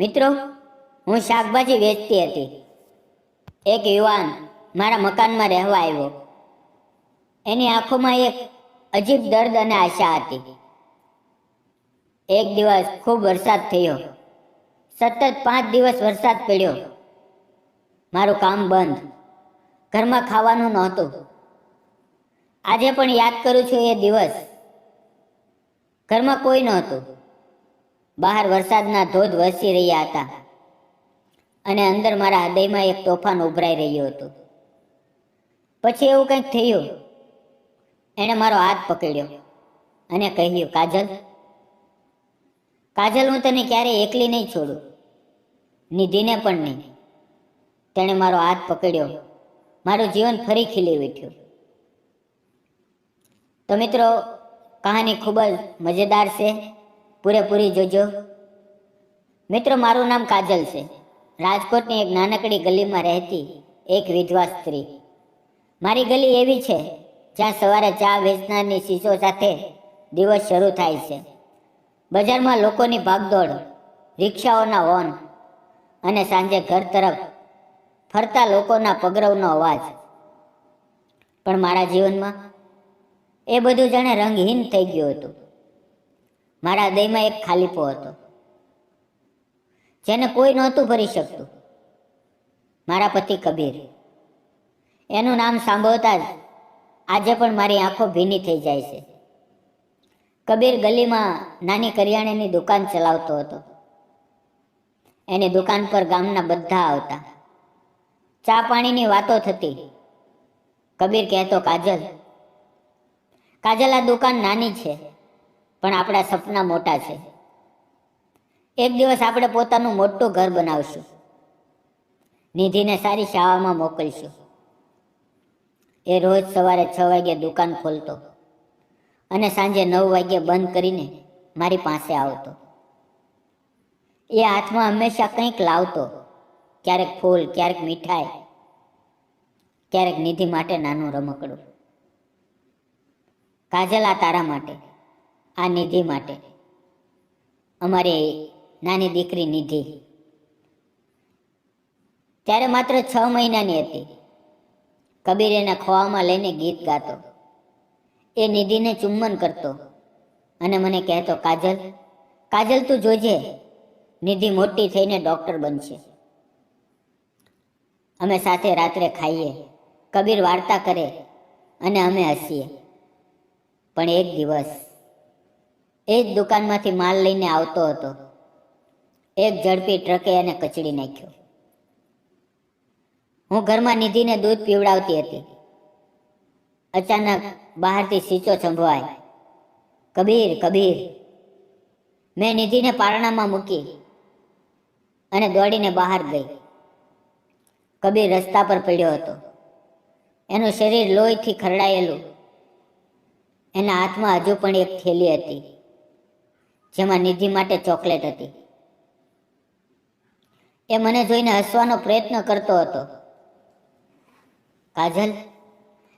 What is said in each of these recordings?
મિત્રો, હું શાકભાજી વેચતી હતી. એક યુવાન મારા મકાનમાં રહેવા આવ્યો. એની આંખોમાં એક અજીબ દર્દ અને આશા હતી. એક દિવસ ખૂબ વરસાદ થયો. સતત પાંચ દિવસ વરસાદ પડ્યો. મારું કામ બંધ. ઘરમાં ખાવાનું નહોતું. આજે પણ યાદ કરું છું એ દિવસ. ઘરમાં કોઈ નહોતું. બહાર વરસાદના ધોધ વરસી રહ્યા હતા. અને અંદર મારા હૃદયમાં એક તોફાન ઉભરાઈ રહ્યું હતું. પછી એવું કંઈક થયું. એણે મારો હાથ પકડ્યો અને કહ્યું, કાજલ કાજલ, હું તને ક્યારેય એકલી નહીં છોડું. નિધિને પણ નહીં. તેણે મારો હાથ પકડ્યો. મારું જીવન ફરી ખીલી ઉઠ્યું. તો મિત્રો, કહાની ખૂબ જ મજેદાર છે. પૂરેપૂરી જોજો. મિત્રો, મારું નામ કાજલ છે. રાજકોટની એક નાનકડી ગલીમાં રહેતી એક વિધવા સ્ત્રી. મારી ગલી એવી છે જ્યાં સવારે ચા વેચનારની શીશો સાથે દિવસ શરૂ થાય છે. બજારમાં લોકોની ભાગદોડ, રિક્ષાઓના હોર્ન અને સાંજે ઘર તરફ ફરતા લોકોના પગરવનો અવાજ. પણ મારા જીવનમાં એ બધું જાણે રંગહીન થઈ ગયું હતું. મારા હૃદયમાં એક ખાલીપો હતો, જેને કોઈ નહોતું ભરી શકતું. મારા પતિ કબીર. એનું નામ સાંભળતા જ આજે પણ મારી આંખો ભીની થઈ જાય છે. કબીર ગલીમાં નાની કરિયાણાની દુકાન ચલાવતો હતો. એની દુકાન પર ગામના બધા આવતા. ચા પાણીની વાતો થતી. કબીર કહેતો, કાજલ કાજલ, આ દુકાન નાની છે. પણ આપણા સપના મોટા છે. એક દિવસ આપણે પોતાનું મોટું ઘર બનાવશું. નિધિને સારી શાળામાં મોકલશું. એ રોજ સવારે છ વાગે દુકાન ખોલતો અને સાંજે નવ વાગ્યે બંધ કરીને મારી પાસે આવતો. એ હાથમાં હંમેશા કંઈક લાવતો. ક્યારેક ફૂલ, ક્યારેક મીઠાઈ, ક્યારેક નિધિ માટે નાનું રમકડું. કાજલ આ તારા માટે. આ નિધિ માટે. અમારી નાની દીકરી નિધિ. ત્યારે માત્ર છ મહિનાની હતી. કબીર એના ખોવામાં લઈને ગીત ગાતો. એ નિધિને ચુંબન કરતો. અને મને કહેતો, કાજલ કાજલ તું જોજે. નિધિ મોટી થઈને ડૉક્ટર બનશે. અમે સાથે રાત્રે ખાઈએ. કબીર વાર્તા કરે. અને અમે હસીએ. પણ એક દિવસ એ જ દુકાનમાંથી માલ લઈને આવતો હતો. એક ઝડપી ટ્રકે એને કચડી નાખ્યો. હું ઘરમાં નિધિને દૂધ પીવડાવતી હતી. અચાનક બહારથી સીચો સંભવાય. કબીર કબીર. મેં નિધિને પારણામાં મૂકી અને દોડીને બહાર ગઈ. કબીર રસ્તા પર પડ્યો હતો. એનું શરીર લોહીથી ખરડાયેલું. એના હાથમાં હજુ પણ એક થેલી હતી. જેમાં નિધિ માટે ચોકલેટ હતી. એ મને જોઈને હસવાનો પ્રયત્ન કરતો હતો. કાજલ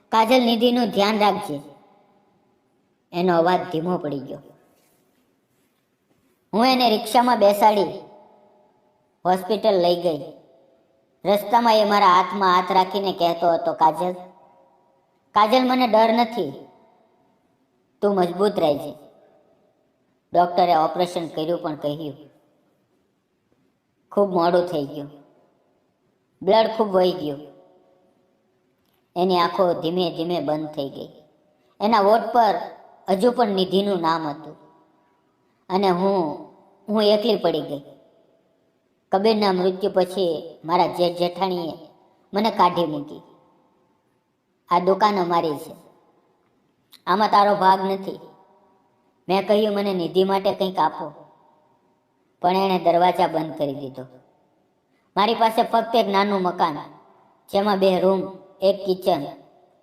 કાજલ નિધિનું ધ્યાન રાખજે. એનો અવાજ ધીમો પડી ગયો. હું એને રિક્ષામાં બેસાડી હોસ્પિટલ લઈ ગઈ. રસ્તામાં એ મારા હાથમાં હાથ રાખીને કહેતો હતો, કાજલ કાજલ, મને ડર નથી. તું મજબૂત રહેજે. ડોક્ટરે ઓપરેશન કર્યું પણ કહ્યું, ખૂબ મોડું થઈ ગયું. બ્લડ ખૂબ વહી ગયું. એની આંખો ધીમે ધીમે બંધ થઈ ગઈ. એના વોટ પર હજુ પણ નિધિનું નામ હતું. અને હું હું એકલી પડી ગઈ. કબીરના મૃત્યુ પછી મારા જેઠ જેઠાણીએ મને કાઢી મૂકી. આ દુકાન અમારી છે. આમાં તારો ભાગ નથી. મેં કહ્યું, મને નિધિ માટે કંઈક આપો. પણ એણે દરવાજા બંધ કરી દીધો. મારી પાસે ફક્ત એક નાનું મકાન, જેમાં બે રૂમ, એક કિચન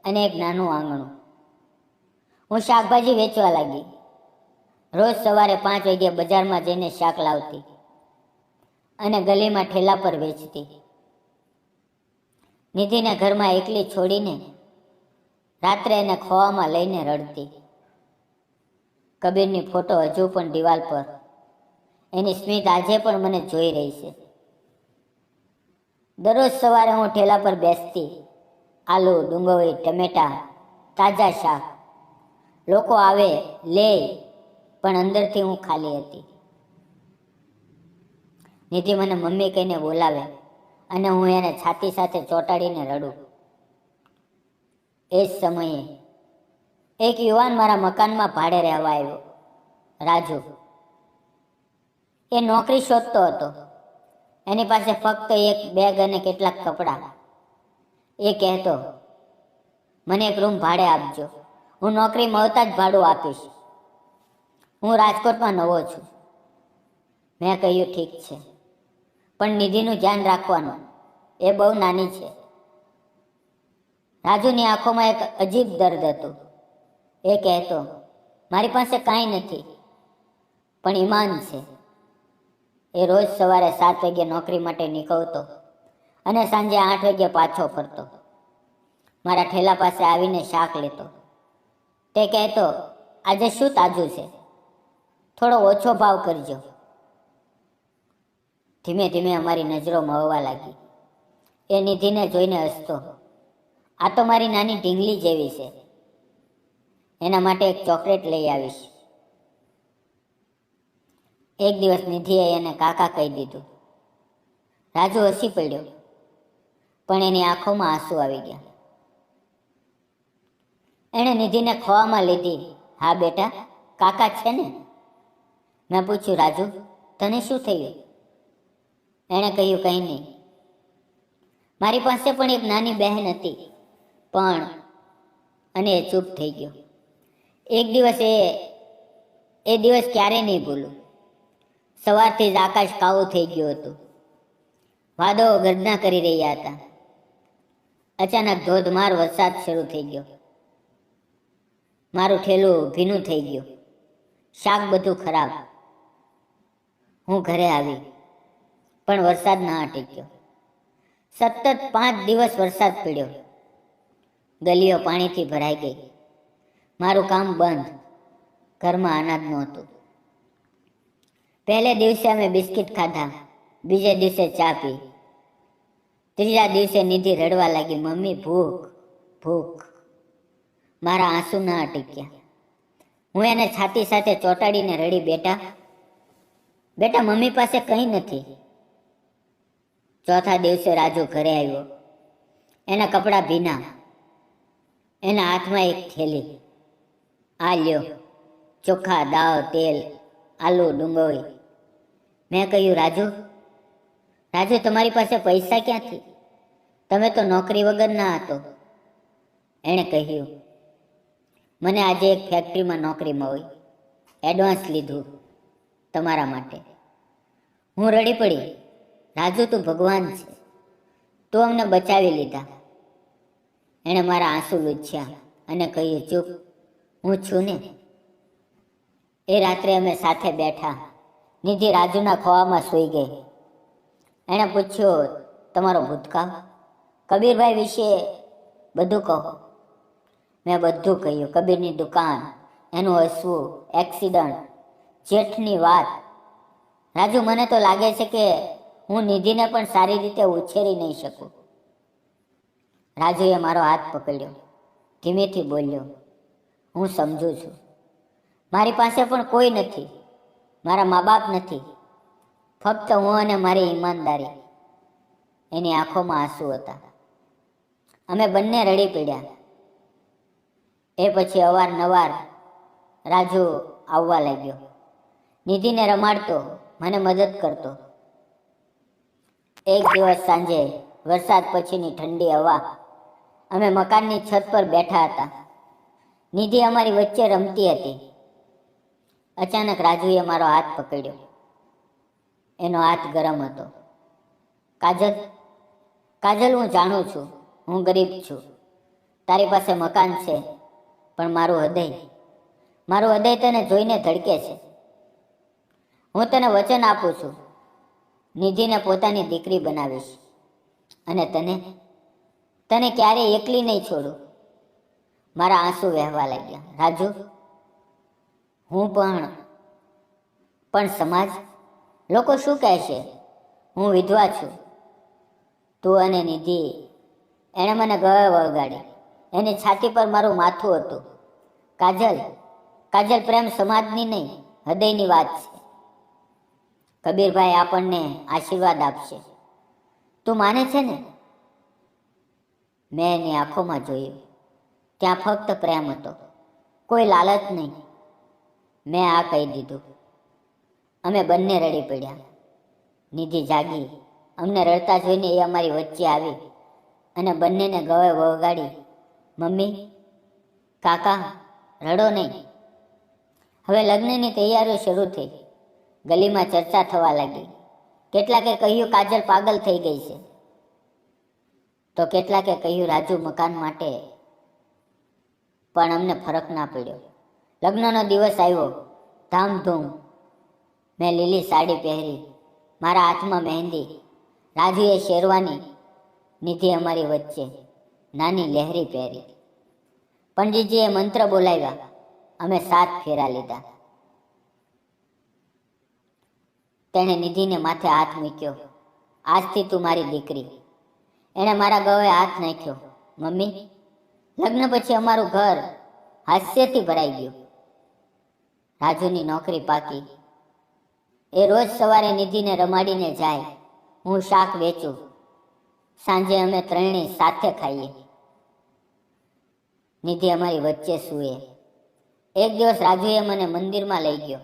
અને એક નાનું આંગણું. હું શાકભાજી વેચવા લાગી. રોજ સવારે પાંચ વાગ્યે બજારમાં જઈને શાક લાવતી અને ગલીમાં ઠેલા પર વેચતી. નિધિને ઘરમાં એકલી છોડીને રાત્રે એને ખોવામાં લઈને રડતી. કબીરની ફોટો હજુ પણ દિવાલ પર. એની સ્મિત આજે પણ મને જોઈ રહી છે. દરરોજ સવારે હું ઠેલા પર બેસતી, આલુ, ડુંગળી, ટમેટા, તાજા શાક, લોકો આવે, લે, પણ અંદરથી હું ખાલી હતી. નિધિ મને મમ્મી કહીને બોલાવે અને હું એને છાતી સાથે ચોંટાડીને રડું. એ જ સમયે એક યુવાન મારા મકાનમાં ભાડે રહેવા આવ્યો. રાજુ, એ નોકરી શોધતો હતો. એની પાસે ફક્ત એક બેગ અને કેટલાક કપડાં. એ કહેતો, મને એક રૂમ ભાડે આપજો. હું નોકરી મળતા જ ભાડું આપીશ. હું રાજકોટમાં નવો છું. મેં કહ્યું, ઠીક છે. પણ નિધિનું ધ્યાન રાખવાનું. એ બહુ નાની છે. રાજુની આંખોમાં એક અજીબ દર્દ હતું. એ કહેતો, મારી પાસે કાંઈ નથી, પણ ઈમાન છે. એ રોજ સવારે સાત વાગે નોકરી માટે નીકળતો અને સાંજે આઠ વાગે પાછો ફરતો. મારા ઠેલા પાસે આવીને શાક લેતો. તે કહેતો, આજે શું તાજું છે? થોડો ઓછો ભાવ કરજો. ધીમે ધીમે અમારી નજરો મળવા લાગી. એ નિધિને જોઈને હસતો, આ તો મારી નાની ઢીંગલી જેવી છે. એના માટે એક ચોકલેટ લઈ આવીશ. એક દિવસ નિધિએ એને કાકા કહી દીધું. રાજુ હસી પડ્યો, પણ એની આંખોમાં આંસુ આવી ગયા. એણે નિધિને ખોવામાં લીધી. હા બેટા, કાકા છે ને? મેં પૂછ્યું, રાજુ, તને શું થયું? એણે કહ્યું, કંઈ નહીં. મારી પાસે પણ એક નાની બહેન હતી, પણ અને એ ચૂપ થઈ ગયો. એક દિવસ, એ એ દિવસ ક્યારેય નહીં ભૂલું. સવારથી જ આકાશ કાળું થઈ ગયું હતું. વાદળો ગર્જના કરી રહ્યા હતા. અચાનક ધોધમાર વરસાદ શરૂ થઈ ગયો. મારું ઠેલું ભીનું થઈ ગયું. શાક બધું ખરાબ. હું ઘરે આવી, પણ વરસાદ ના અટક્યો સતત પાંચ દિવસ વરસાદ પડ્યો. ગલીઓ પાણીથી ભરાઈ ગઈ. મારું કામ બંધ. ઘરમાં અનાજ નહોતું. પહેલે દિવસે અમે બિસ્કિટ ખાધા. બીજે દિવસે ચા પી. ત્રીજા દિવસે નિધિ રડવા લાગી, મમ્મી, ભૂખ ભૂખ. મારા આંસુ ના અટક્યા. હું એને છાતી સાથે ચોંટાડીને રડી, બેટા બેટા, મમ્મી પાસે કંઈ નથી. ચોથા દિવસે રાજુ ઘરે આવ્યો. એના કપડાં ભીના. એના હાથમાં એક થેલી. આ લ્યો ચોખા, દાળ, તેલ, આલુ, ડુંગળી. મેં કહ્યું, રાજુ રાજુ, તમારી પાસે પૈસા ક્યાંથી? તમે તો નોકરી વગરના હતો. એણે કહ્યું, મને આજે એક ફેક્ટરીમાં નોકરી મળી. એડવાન્સ લીધું તમારા માટે. હું રડી પડી. રાજુ, તું ભગવાન છે. તું અમને બચાવી લીધા. એણે મારા આંસુ લૂછ્યા અને કહ્યું, ચૂપ. હું છું ને એ રાત્રે અમે સાથે બેઠા. નિધિ રાજુના ખોવામાં સૂઈ ગઈ. એણે પૂછ્યું, તમારો ભૂતકાળ? કબીરભાઈ વિશે બધું કહો. મેં બધું કહ્યું. કબીરની દુકાન, એનું હસવું, એક્સિડન્ટ, જેઠની વાત. રાજુ, મને તો લાગે છે કે હું નિધિને પણ સારી રીતે ઉછેરી નહીં શકું. રાજુએ મારો હાથ પકડ્યો. ધીમેથી બોલ્યો હું સમજુ છું. મારી પાસે પણ કોઈ નથી. મારા મા બાપ નથી. ફક્ત હું અને મારી ઈમાનદારી. એની આંખોમાં આંસુ હતા. અમે બંને રડી પડ્યા. એ પછી અવારનવાર રાજુ આવવા લાગ્યો. નિધિને રમાડતો, મને મદદ કરતો. એક દિવસ સાંજે વરસાદ પછીની ઠંડી હવા, અમે મકાનની છત પર બેઠા હતા. નિધિ અમારી વચ્ચે રમતી હતી. અચાનક રાજુએ મારો હાથ પકડ્યો. એનો હાથ ગરમ હતો. કાજલ કાજલ, હું જાણું છું, હું ગરીબ છું. તારી પાસે મકાન છે, પણ મારું હૃદય મારું હૃદય તને જોઈને ધડકે છે. હું તને વચન આપું છું. નિધિને પોતાની દીકરી બનાવીશ અને તને તને ક્યારેય એકલી નહીં છોડું. મારા આંસુ વહેવા લાગ્યા. રાજુ, હું પણ પણ સમાજ, લોકો શું કહેશે હું વિધવા છું. તું અને નિધિ, એણે મને ગળે વળગાડી. એની છાતી પર મારું માથું હતું. કાજલ કાજલ પ્રેમ સમાજની નહીં, હૃદયની વાત છે. કબીરભાઈ આપણને આશીર્વાદ આપશે. તું માને છે ને? મેં એની આંખોમાં જોયું. ત્યાં ફક્ત પ્રેમ હતો. કોઈ લાલચ નહીં. મેં આ કહી દીધું. અમે બંને રડી પડ્યા. નિધિ જાગી. અમને રડતા જોઈને એ અમારી વચ્ચે આવી અને બંનેને ગવે વગાડી, મમ્મી, કાકા, રડો નહીં. હવે લગ્નની તૈયારીઓ શરૂ થઈ. ગલીમાં ચર્ચા થવા લાગી. કેટલાકે કહ્યું, કાજલ પાગલ થઈ ગઈ છે. તો કેટલાકે કહ્યું, રાજુ મકાન માટે પણ અમને ફરક ના પડ્યો. લગ્નનો દિવસ આવ્યો. ધામધૂમ. મેં લીલી સાડી પહેરી. મારા હાથમાં મહેંદી. રાજુએ શેરવાની નિધિ અમારી વચ્ચે. નાની લહેરી પહેરી. પંડિતજીએ મંત્ર બોલાવ્યા. અમે સાત ફેરા લીધા. તેણે નિધિને માથે હાથ મૂક્યો. આજથી તું મારી દીકરી. એણે મારા ગવે હાથ નાખ્યો. મમ્મી લગ્ન પછી અમારું ઘર હાસ્યથી ભરાઈ ગયું. રાજુની નોકરી પાકી. એ રોજ સવારે નિધિને રમાડીને જાય. હું શાક વેચું. સાંજે અમે ત્રણેય સાથે ખાઈએ. નિધિ અમારી વચ્ચે સૂએ. એક દિવસ રાજુએ મને મંદિરમાં લઈ ગયો.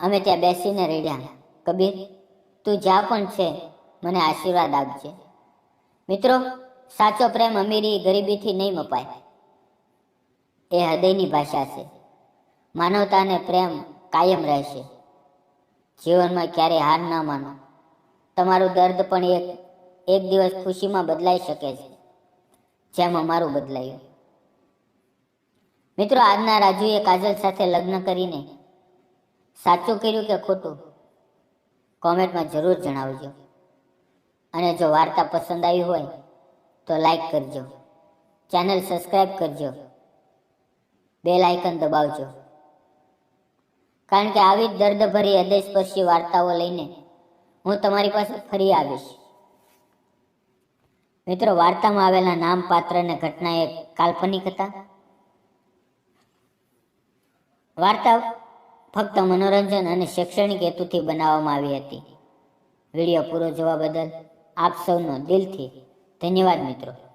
અમે ત્યાં બેસીને રડ્યા. કબીર, તું જ્યાં પણ છે, મને આશીર્વાદ આપજે. મિત્રો સાચો પ્રેમ અમીરી ગરીબીથી નહીં મપાય. એ હૃદયની ભાષા છે. માનવતાને પ્રેમ કાયમ રહેશે. જીવનમાં ક્યારેય હાર ના માનો. તમારું દર્દ પણ એક એક દિવસ ખુશીમાં બદલાઈ શકે છે. જેમ અમારું બદલાયું. મિત્રો, આજના રાજુએ કાજલ સાથે લગ્ન કરીને સાચું કર્યું કે ખોટું? કોમેન્ટમાં જરૂર જણાવજો. અને જો વાર્તા પસંદ આવી હોય તો લાઈક કરજો. ચેનલ સબસ્ક્રાઈબ કરજો. બેલ આઇકન દબાવજો. કારણ કે આવી જ દર્દભરી હૃદયસ્પર્શી વાર્તાઓ લઈને હું તમારી પાસે ફરી આવીશ. મિત્રો, વાર્તામાં આવેલા નામ પાત્ર અને ઘટના એક કાલ્પનિક હતા. વાર્તા ફક્ત મનોરંજન અને શૈક્ષણિક હેતુથી બનાવવામાં આવી હતી. વીડિયો પૂરો જોવા બદલ આપ સૌનો દિલથી ધન્યવાદ મિત્રો.